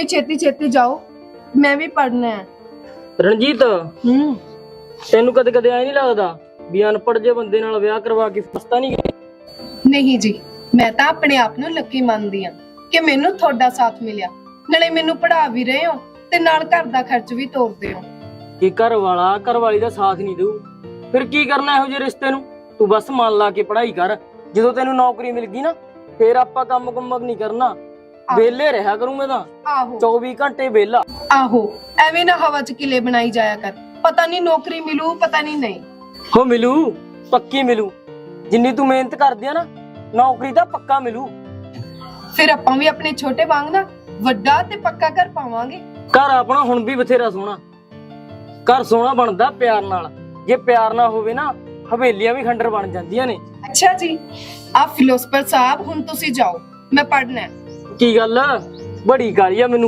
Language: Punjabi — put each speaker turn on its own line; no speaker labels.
ਵੀ ਛੇਤੀ ਛੇਤੀ ਜਾਓ? ਮੈਂ ਵੀ ਪੜਨਾ ਹੈ।
ਰਣਜੀਤ
ਹੂੰ।
ਤੈਨੂੰ ਕਦੇ ਕਦੇ ਐ ਨਹੀਂ ਲੱਗਦਾ ਵੀ ਅਨਪੜ੍ਹ ਜੇ ਬੰਦੇ ਨਾਲ ਵਿਆਹ ਕਰਵਾ ਕੇ ਫਸਤਾ ਨਹੀਂ
ਨਹੀਂ ਜੀ ਮੈਂ ਤਾਂ ਆਪਣੇ ਆਪ ਨੂੰ ਲੱਕੀ ਮੰਨਦੀ ਆ ਕਿ ਮੈਨੂੰ ਤੁਹਾਡਾ ਸਾਥ ਮਿਲਿਆ। ਨਾਲੇ ਮੈਨੂੰ ਪੜ੍ਹਾ ਵੀ ਰਹੇ ਹੋ ਤੇ ਨਾਲ ਘਰ ਦਾ ਖਰਚ ਵੀ ਤੋਰਦੇ ਹੋ।
ਕਿ ਘਰ ਵਾਲਾ ਘਰ ਵਾਲੀ ਦਾ ਸਾਥ ਨਹੀਂ ਦੇਊ? ਫਿਰ ਕੀ ਕਰਨਾ ਇਹੋ ਜਿਹੇ ਰਿਸ਼ਤੇ ਨੂੰ? ਤੂੰ ਬਸ ਮਨ ਲਾ ਕੇ ਪੜ੍ਹਾਈ ਕਰ। ਜਦੋਂ ਤੈਨੂੰ ਨੌਕਰੀ ਮਿਲ ਗਈ ਨਾ ਫਿਰ ਆਪਾਂ ਕੰਮ ਕੁੰਮ ਨਹੀਂ ਕਰਨਾ। ਵਿਹਲੇ ਰਿਹਾ ਕਰੂੰ ਮੈਂ ਤਾਂ।
ਆਹੋ।
24 ਘੰਟੇ ਵਿਹਲਾ
ਆਹੋ ਐਵੇਂ ਨਾ ਹਵਾ 'ਚ ਕਿਲੇ ਬਣਾਈ ਜਾਇਆ ਕਰ। ਪਤਾ ਨਹੀਂ ਨੌਕਰੀ ਮਿਲੂ ਪਤਾ ਨਹੀਂ ਨਹੀਂ।
ਹੋ ਮਿਲੂ ਪੱਕੀ ਮਿਲੂ। ਜਿੰਨੀ ਤੂੰ ਮਿਹਨਤ ਕਰਦੀ ਆ ਨਾ ਨੌਕਰੀ ਤਾਂ ਪੱਕਾ ਮਿਲੂ।
ਫਿਰ ਆਪਾਂ ਵੀ ਆਪਣੇ ਛੋਟੇ ਵਾਂਗ ਨਾ ਵੱਡਾ ਤੇ ਪੱਕਾ ਘਰ ਪਾਵਾਂਗੇ।
ਘਰ ਆਪਣਾ ਹੁਣ ਵੀ ਬਥੇਰਾ ਸੋਹਣਾ। ਘਰ ਸੋਹਣਾ ਬਣਦਾ ਪਿਆਰ ਨਾਲ। ਜੇ ਪਿਆਰ ਨਾ ਹੋਵੇ ਨਾ ਹਵੇਲੀਆਂ ਵੀ ਖੰਡਰ ਬਣ ਜਾਂਦੀਆਂ ਨੇ।
ਅੱਛਾ ਜੀ ਆ ਫਿਲੋਸਫਰ ਸਾਹਿਬ ਹੁਣ ਤੁਸੀਂ ਜਾਓ। ਮੈਂ ਪੜਨਾ ਹੈ।
ਕੀ ਗੱਲ ਬੜੀ ਕਾਲੀ ਆ ਮੈਨੂੰ।